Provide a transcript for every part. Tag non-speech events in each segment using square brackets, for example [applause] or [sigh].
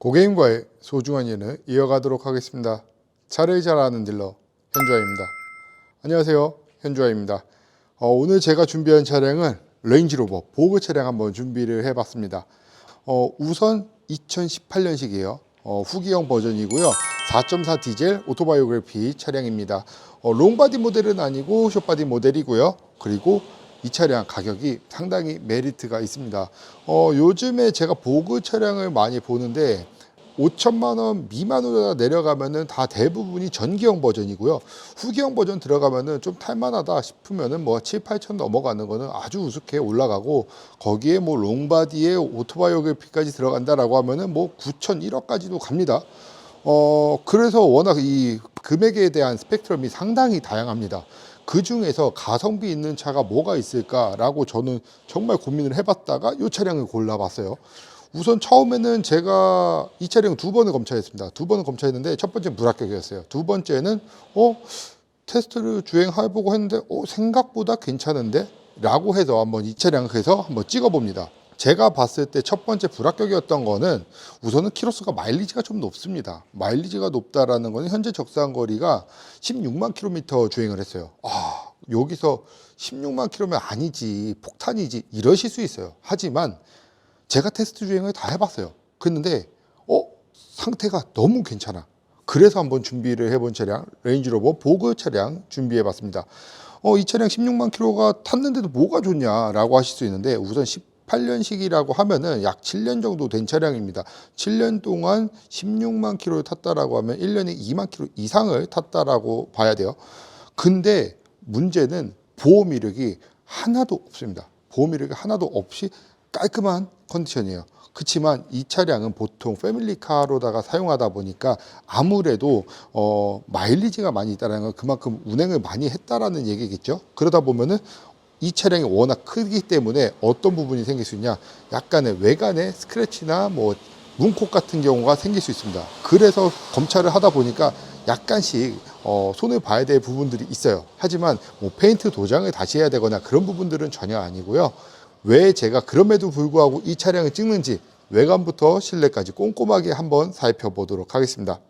고객님과의 소중한 예는 이어가도록 하겠습니다. 차를 잘 아는 딜러 현주아입니다. 안녕하세요. 현주아입니다. 어, 오늘 제가 준비한 차량은 레인지로버 보그 차량 한번 준비를 해봤습니다. 어, 우선 2018년식이에요. 어, 후기형 버전이고요. 4.4 디젤 오토바이오그래피 차량입니다. 어, 롱바디 모델은 아니고 숏바디 모델이고요. 그리고 이 차량 가격이 상당히 메리트가 있습니다. 어, 요즘에 제가 보그 차량을 많이 보는데 5천만 원 미만으로 내려가면은 다 대부분이 전기형 버전이고요. 후기형 버전 들어가면은 좀 탈만하다 싶으면은 뭐 7, 8천 넘어가는 거는 아주 우습게 올라가고 거기에 뭐 롱바디에 오토바이오그래피까지 들어간다라고 하면은 뭐 9천 1억까지도 갑니다. 어 그래서 워낙 이 금액에 대한 스펙트럼이 상당히 다양합니다. 그 중에서 가성비 있는 차가 뭐가 있을까라고 저는 정말 고민을 해봤다가 이 차량을 골라봤어요. 우선 처음에는 제가 이 차량 두 번을 검차했습니다. 두 번을 검차했는데 첫 번째 불합격이었어요. 두 번째는 어 테스트를 주행해보고 했는데 어 생각보다 괜찮은데 라고 해서 한번 이 차량을 해서 한번 찍어봅니다. 제가 봤을 때 첫 번째 불합격이었던 거는 우선은 키로수가 마일리지가 좀 높습니다. 마일리지가 높다라는 거는 현재 적상 거리가 16만 킬로미터 주행을 했어요. 아, 여기서 16만 킬로면 아니지, 폭탄이지 이러실 수 있어요. 하지만 제가 테스트 주행을 다 해봤어요. 그랬는데 어 상태가 너무 괜찮아. 그래서 한번 준비를 해본 차량 레인지로버 보그 차량 준비해봤습니다. 어, 이 차량 16만 킬로가 탔는데도 뭐가 좋냐라고 하실 수 있는데 우선 18년식이라고 하면은 약 7년 정도 된 차량입니다. 7년 동안 16만 킬로를 탔다라고 하면 1년에 2만 킬로 이상을 탔다라고 봐야 돼요. 근데 문제는 보험 이력이 하나도 없습니다. 보험 이력이 하나도 없이 깔끔한 컨디션이에요. 그렇지만 이 차량은 보통 패밀리카로다가 사용하다 보니까 아무래도 어, 마일리지가 많이 있다는 건 그만큼 운행을 많이 했다라는 얘기겠죠. 그러다 보면은 이 차량이 워낙 크기 때문에 어떤 부분이 생길 수 있냐 약간의 외관의 스크래치나 뭐 문콕 같은 경우가 생길 수 있습니다. 그래서 검찰을 하다 보니까 약간씩 어, 손을 봐야 될 부분들이 있어요. 하지만 뭐 페인트 도장을 다시 해야 되거나 그런 부분들은 전혀 아니고요. 왜 제가 그럼에도 불구하고 이 차량을 찍는지 외관부터 실내까지 꼼꼼하게 한번 살펴보도록 하겠습니다.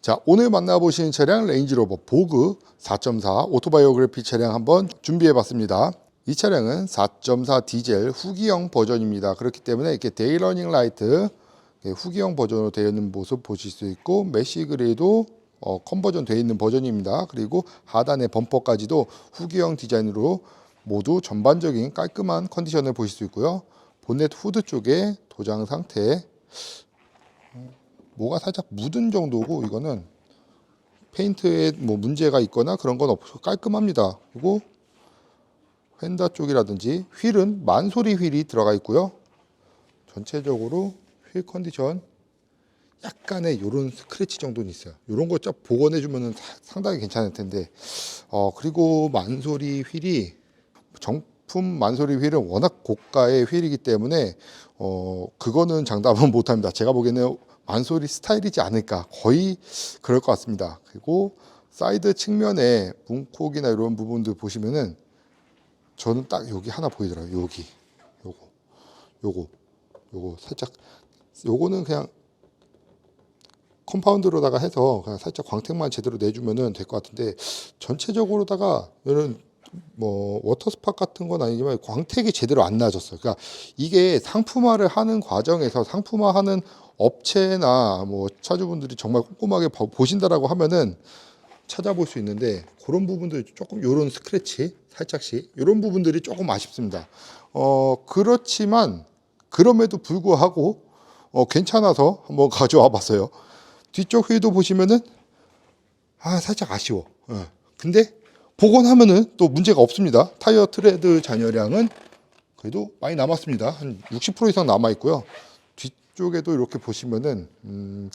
자, 오늘 만나보시는 차량 레인지로버 보그 4.4 오토바이오그래피 차량 한번 준비해 봤습니다. 이 차량은 4.4 디젤 후기형 버전입니다. 그렇기 때문에 이렇게 데이러닝 라이트 후기형 버전으로 되어 있는 모습 보실 수 있고 메시 그레이도 어, 컨버전 되어 있는 버전입니다. 그리고 하단의 범퍼까지도 후기형 디자인으로 모두 전반적인 깔끔한 컨디션을 보실 수 있고요. 본넷 후드 쪽에 도장 상태 뭐가 살짝 묻은 정도고 이거는 페인트에 뭐 문제가 있거나 그런 건 없고 깔끔합니다. 그리고 휀다 쪽이라든지 휠은 만소리 휠이 들어가 있고요. 전체적으로 휠 컨디션 약간의 요런 스크래치 정도는 있어요. 요런 거 쫙 복원해 주면은 상당히 괜찮을 텐데. 어 그리고 만소리 휠이 정품 만소리 휠은 워낙 고가의 휠이기 때문에 어 그거는 장담은 [laughs] 못 합니다. 제가 보기에는 만소리 스타일이지 않을까 거의 그럴 것 같습니다. 그리고 사이드 측면에 문콕이나 이런 부분들 보시면은 저는 딱 여기 하나 보이더라고요. 여기 요거 요거 요거 살짝 요거는 그냥 컴파운드로다가 해서 그냥 살짝 광택만 제대로 내주면은 될 것 같은데 전체적으로다가 이런 뭐 워터스팟 같은 건 아니지만 광택이 제대로 안 나졌어요. 그러니까 이게 상품화를 하는 과정에서 상품화하는 업체나 뭐 차주분들이 정말 꼼꼼하게 봐- 보신다라고 하면은 찾아볼 수 있는데 그런 부분들 조금 요런 스크래치 살짝씩 이런 부분들이 조금 아쉽습니다. 어 그렇지만 그럼에도 불구하고 어 괜찮아서 한번 [laughs] 가져와 봤어요. 뒤쪽 휠도 보시면은 아 살짝 아쉬워. 예. 근데 복원하면은 또 문제가 없습니다. 타이어 트레드 잔여량은 그래도 많이 남았습니다. 한 60% 이상 남아 있고요. 뒤쪽에도 이렇게 보시면은 음,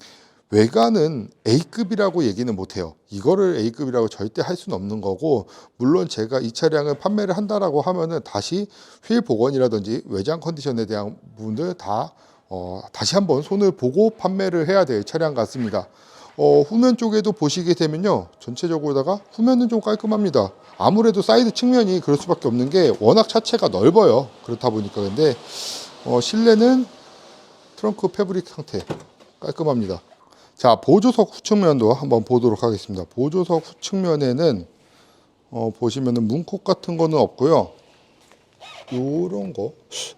외관은 A급이라고 얘기는 못해요. 이거를 A급이라고 절대 할 수는 없는 거고 물론 제가 이 차량을 판매를 한다라고 하면은 다시 휠 복원이라든지 외장 컨디션에 대한 부분들 다 어, 다시 한번 손을 보고 판매를 해야 될 차량 같습니다. 어, 후면 쪽에도 보시게 되면요. 전체적으로다가 후면은 좀 깔끔합니다. 아무래도 사이드 측면이 그럴 수밖에 없는 게 워낙 차체가 넓어요. 그렇다 보니까 근데 어, 실내는 트렁크 패브릭 상태 깔끔합니다. 자, 보조석 후측면도 한번 보도록 하겠습니다. 보조석 후측면에는 어, 보시면은 문콕 같은 거는 없고요. 요런 거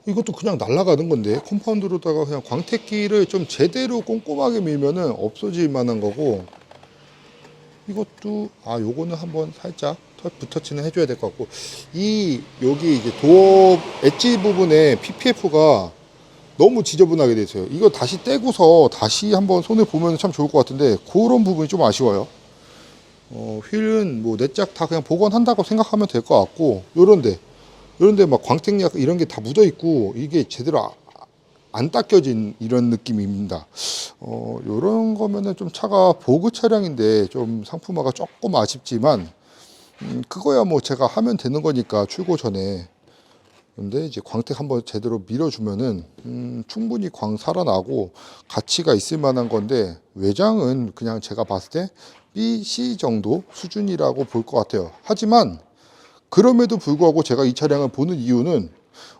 이것도 그냥 날아가는 건데 컴파운드로다가 그냥 광택기를 좀 제대로 꼼꼼하게 밀면은 없어질 만한 거고 이것도 아 요거는 한번 살짝 터- 붓터치는 해줘야 될 것 같고 이 여기 이제 도어 엣지 부분에 PPF가 너무 지저분하게 돼 있어요. 이거 다시 떼고서 다시 한번 손을 보면 참 좋을 것 같은데 그런 부분이 좀 아쉬워요. 어, 휠은 뭐 내짝 다 그냥 복원한다고 생각하면 될 것 같고 요런데 요런데 막 광택약 이런 게 다 묻어 있고 이게 제대로 아- 안 닦여진 이런 느낌입니다. 어, 요런 거면은 좀 차가 보그 차량인데 좀 상품화가 조금 아쉽지만 음, 그거야 뭐 제가 하면 되는 거니까 출고 전에 근데 이제 광택 한번 제대로 밀어주면은 음, 충분히 광 살아나고 가치가 있을 만한 건데 외장은 그냥 제가 봤을 때 B, C 정도 수준이라고 볼 것 같아요. 하지만 그럼에도 불구하고 제가 이 차량을 보는 이유는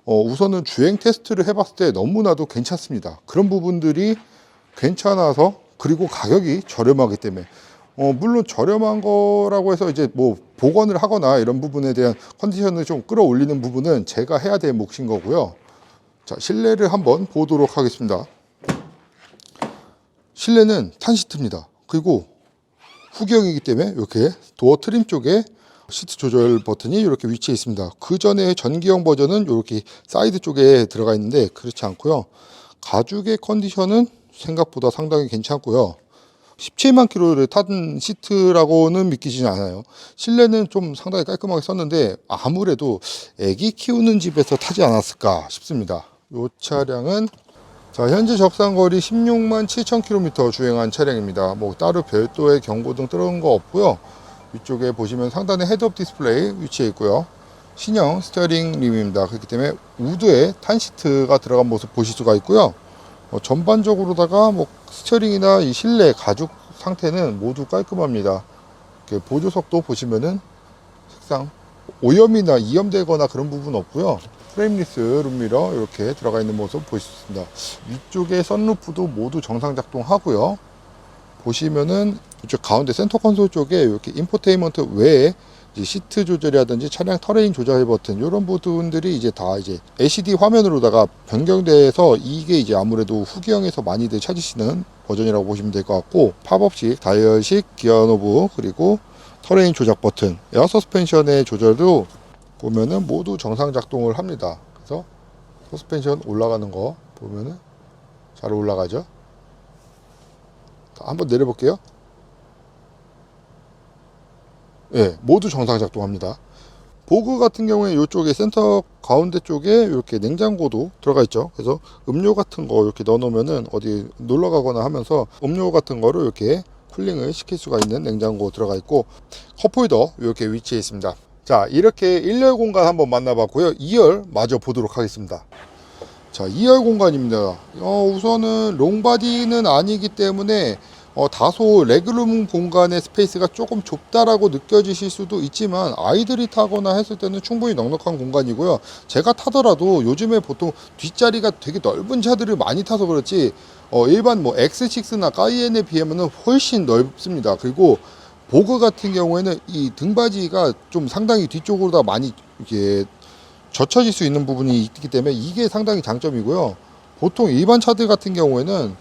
어, 우선은 주행 테스트를 해봤을 때 너무나도 괜찮습니다. 그런 부분들이 괜찮아서 그리고 가격이 저렴하기 때문에 어, 물론 저렴한 거라고 해서 이제 뭐 복원을 하거나 이런 부분에 대한 컨디션을 좀 끌어올리는 부분은 제가 해야 될 몫인 거고요. 자, 실내를 한번 보도록 하겠습니다. 실내는 탄시트입니다. 그리고 후경이기 때문에 이렇게 도어 트림 쪽에 시트 조절 버튼이 이렇게 위치해 있습니다. 그 전에 전기형 버전은 이렇게 사이드 쪽에 들어가 있는데 그렇지 않고요. 가죽의 컨디션은 생각보다 상당히 괜찮고요. 17만 킬로를 탄 시트라고는 믿기지 않아요. 실내는 좀 상당히 깔끔하게 썼는데 아무래도 애기 키우는 집에서 타지 않았을까 싶습니다. 이 차량은 자, 현재 적상거리 16만 7천 킬로미터 주행한 차량입니다. 뭐 따로 별도의 경고등 뜨는 거 없고요. 위쪽에 보시면 상단에 헤드업 디스플레이 위치해 있고요. 신형 스티어링 림입니다. 그렇기 때문에 우드에 탄 시트가 들어간 모습 보실 수가 있고요. 어, 전반적으로다가 뭐 스티어링이나 이 실내 가죽 상태는 모두 깔끔합니다. 보조석도 보시면은 색상 오염이나 이염되거나 그런 부분 없고요. 프레임리스 룸미러 이렇게 들어가 있는 모습 있습니다. 위쪽에 선루프도 모두 정상 작동하고요. 보시면은 이쪽 가운데 센터 콘솔 쪽에 이렇게 인포테인먼트 외에 시트 조절이라든지 차량 터레인 조절 버튼 이런 부분들이 이제 다 이제 LCD 화면으로다가 변경돼서 이게 이제 아무래도 후기형에서 많이들 찾으시는 버전이라고 보시면 될 것 같고 팝업식 다이얼식 기어 노브 그리고 터레인 조작 버튼 에어 서스펜션의 조절도 보면은 모두 정상 작동을 합니다. 그래서 서스펜션 올라가는 거 보면은 잘 올라가죠. 자, 한번 내려볼게요. 예, 모두 정상 작동합니다. 보그 같은 경우에 이쪽에 센터 가운데 쪽에 이렇게 냉장고도 들어가 있죠. 그래서 음료 같은 거 이렇게 넣어 놓으면은 어디 놀러 가거나 하면서 음료 같은 거를 이렇게 쿨링을 시킬 수가 있는 냉장고 들어가 있고 컵홀더 이렇게 위치해 있습니다. 자, 이렇게 1열 공간 한번 만나봤고요. 2열 마저 보도록 하겠습니다. 자, 2열 공간입니다. 어, 우선은 롱바디는 아니기 때문에 어, 다소 레그룸 공간의 스페이스가 조금 좁다라고 느껴지실 수도 있지만 아이들이 타거나 했을 때는 충분히 넉넉한 공간이고요. 제가 타더라도 요즘에 보통 뒷자리가 되게 넓은 차들을 많이 타서 그렇지 어, 일반 뭐 X6나 까이엔에 비하면 훨씬 넓습니다. 그리고 보그 같은 경우에는 이 등받이가 좀 상당히 뒤쪽으로 다 많이 이렇게 젖혀질 수 있는 부분이 있기 때문에 이게 상당히 장점이고요. 보통 일반 차들 같은 경우에는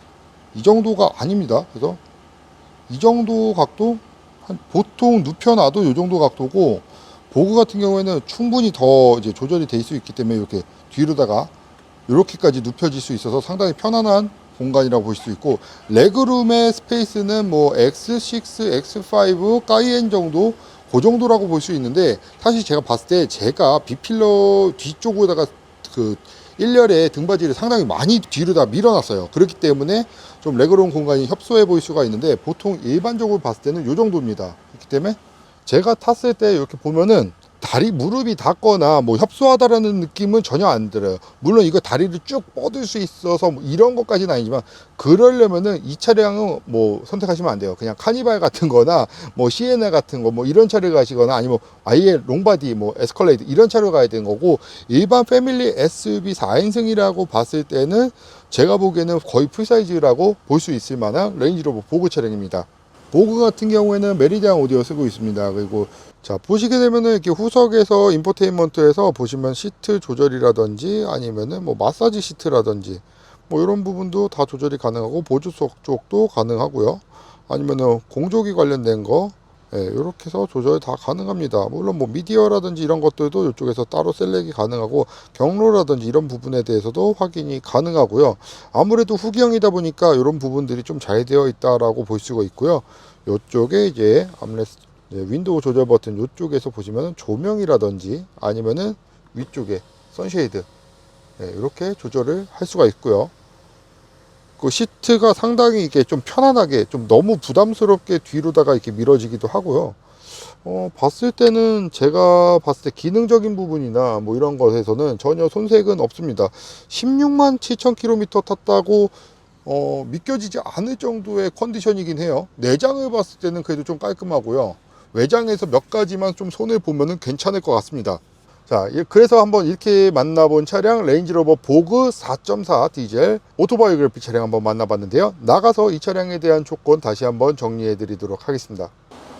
이 정도가 아닙니다. 그래서 이 정도 각도 한 보통 눕혀놔도 이 정도 각도고 보그 같은 경우에는 충분히 더 이제 조절이 될 수 있기 때문에 이렇게 뒤로다가 이렇게까지 눕혀질 수 있어서 상당히 편안한 공간이라고 볼 수 있고 레그룸의 스페이스는 뭐 X6, X5, 까이엔 정도 그 정도라고 볼 수 있는데 사실 제가 봤을 때 제가 비필러 뒤쪽으로다가 그 1열에 등받이를 상당히 많이 뒤로 다 밀어놨어요. 그렇기 때문에 좀 레그룸 공간이 협소해 보일 수가 있는데 보통 일반적으로 봤을 때는 이 정도입니다. 그렇기 때문에 제가 탔을 때 이렇게 보면은 다리 무릎이 닿거나 뭐 협소하다라는 느낌은 전혀 안 들어요. 물론 이거 다리를 쭉 뻗을 수 있어서 뭐 이런 것까지는 아니지만 그러려면은 이 차량은 뭐 선택하시면 안 돼요. 그냥 카니발 같은 거나 뭐 시에나 같은 거 뭐 이런 차를 가시거나 아니면 아예 롱바디 뭐 에스컬레이드 이런 차를 가야 되는 거고 일반 패밀리 SUV 4인승이라고 봤을 때는 제가 보기에는 거의 풀사이즈라고 볼 수 있을 만한 레인지로버 보그 차량입니다. 보그 같은 경우에는 메리디안 오디오 쓰고 있습니다. 그리고 자 보시게 되면은 이렇게 후석에서 인포테인먼트에서 보시면 시트 조절이라든지 아니면은 뭐 마사지 시트라든지 뭐 이런 부분도 다 조절이 가능하고 보조석 쪽도 가능하고요. 아니면은 공조기 관련된 거 예, 이렇게 해서 조절 다 가능합니다. 물론 뭐 미디어라든지 이런 것들도 이쪽에서 따로 셀렉이 가능하고 경로라든지 이런 부분에 대해서도 확인이 가능하고요. 아무래도 후기형이다 보니까 이런 부분들이 좀 잘 되어 있다라고 볼 수가 있고요. 이쪽에 이제 암레스 네, 윈도우 조절 버튼 이쪽에서 보시면 조명이라든지 아니면은 위쪽에 선쉐이드 네, 이렇게 조절을 할 수가 있고요. 그 시트가 상당히 이게 좀 편안하게 좀 너무 부담스럽게 뒤로다가 이렇게 밀어지기도 하고요. 어, 봤을 때는 제가 봤을 때 기능적인 부분이나 뭐 이런 것에서는 전혀 손색은 없습니다. 16만 7천 킬로미터 탔다고 어, 믿겨지지 않을 정도의 컨디션이긴 해요. 내장을 봤을 때는 그래도 좀 깔끔하고요. 외장에서 몇 가지만 좀 손을 보면은 괜찮을 것 같습니다. 자, 예, 그래서 한번 이렇게 만나본 차량 레인지로버 보그 4.4 디젤 오토바이오그래피 차량 한번 만나봤는데요. 나가서 이 차량에 대한 조건 다시 한번 정리해 드리도록 하겠습니다.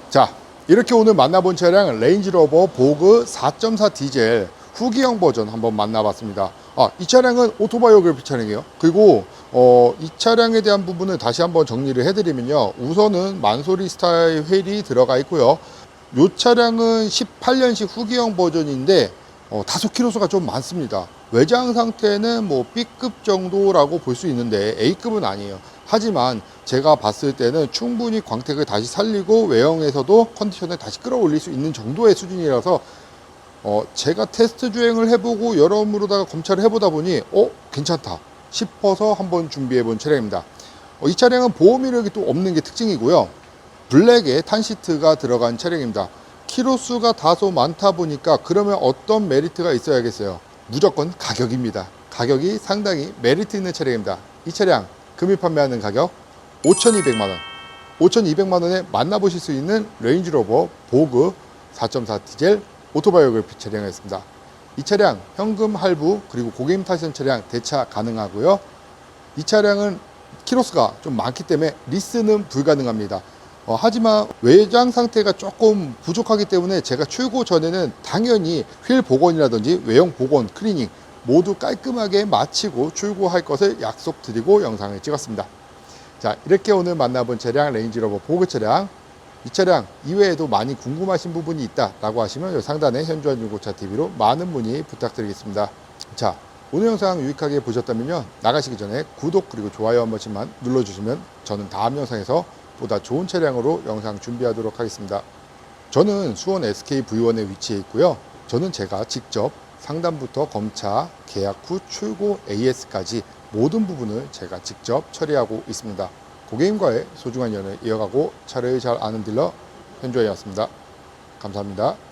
자, 이렇게 오늘 만나본 차량 레인지로버 보그 4.4 디젤 후기형 버전 한번 만나봤습니다. 아, 이 차량은 오토바이오그래피 차량이에요. 그리고 어, 이 차량에 대한 부분을 다시 한번 정리를 해드리면요. 우선은 만소리 스타일 휠이 들어가 있고요. 이 차량은 18년식 후기형 버전인데 어, 다소 키로수가 좀 많습니다. 외장 상태는 뭐 B급 정도라고 볼 수 있는데 A급은 아니에요. 하지만 제가 봤을 때는 충분히 광택을 다시 살리고 외형에서도 컨디션을 다시 끌어올릴 수 있는 정도의 수준이라서 어, 제가 테스트 주행을 해보고 여러모로다가 검찰을 해보다 보니 어 괜찮다 싶어서 한번 준비해 본 차량입니다. 어, 이 차량은 보험 이력이 또 없는 게 특징이고요. 블랙에 탄 시트가 들어간 차량입니다. 키로수가 다소 많다 보니까 그러면 어떤 메리트가 있어야겠어요? 무조건 가격입니다. 가격이 상당히 메리트 있는 차량입니다. 이 차량 금일 판매하는 가격 5,200만 원. 5,200만 원에 만나보실 수 있는 레인지로버 보그 4.4 디젤 오토바이오그래피 차량이었습니다. 이 차량 현금 할부 그리고 고객님 타시는 차량 대차 가능하고요. 이 차량은 키로수가 좀 많기 때문에 리스는 불가능합니다. 어, 하지만 외장 상태가 조금 부족하기 때문에 제가 출고 전에는 당연히 휠 복원이라든지 외형 복원, 클리닝 모두 깔끔하게 마치고 출고할 것을 약속드리고 영상을 찍었습니다. 자, 이렇게 오늘 만나본 차량 레인지로버 보그 차량 이 차량 이외에도 많이 궁금하신 부분이 있다라고 하시면 요 상단에 현주한 중고차 TV로 많은 문의 부탁드리겠습니다. 자, 오늘 영상 유익하게 보셨다면요. 나가시기 전에 구독 그리고 좋아요 한 번씩만 눌러주시면 저는 다음 영상에서 보다 좋은 차량으로 영상 준비하도록 하겠습니다. 저는 수원 SK V1에 위치해 있고요. 저는 제가 직접 상담부터 검차, 계약 후 출고 AS까지 모든 부분을 제가 직접 처리하고 있습니다. 고객님과의 소중한 연을 이어가고 차를 잘 아는 딜러 현주아이었습니다. 감사합니다.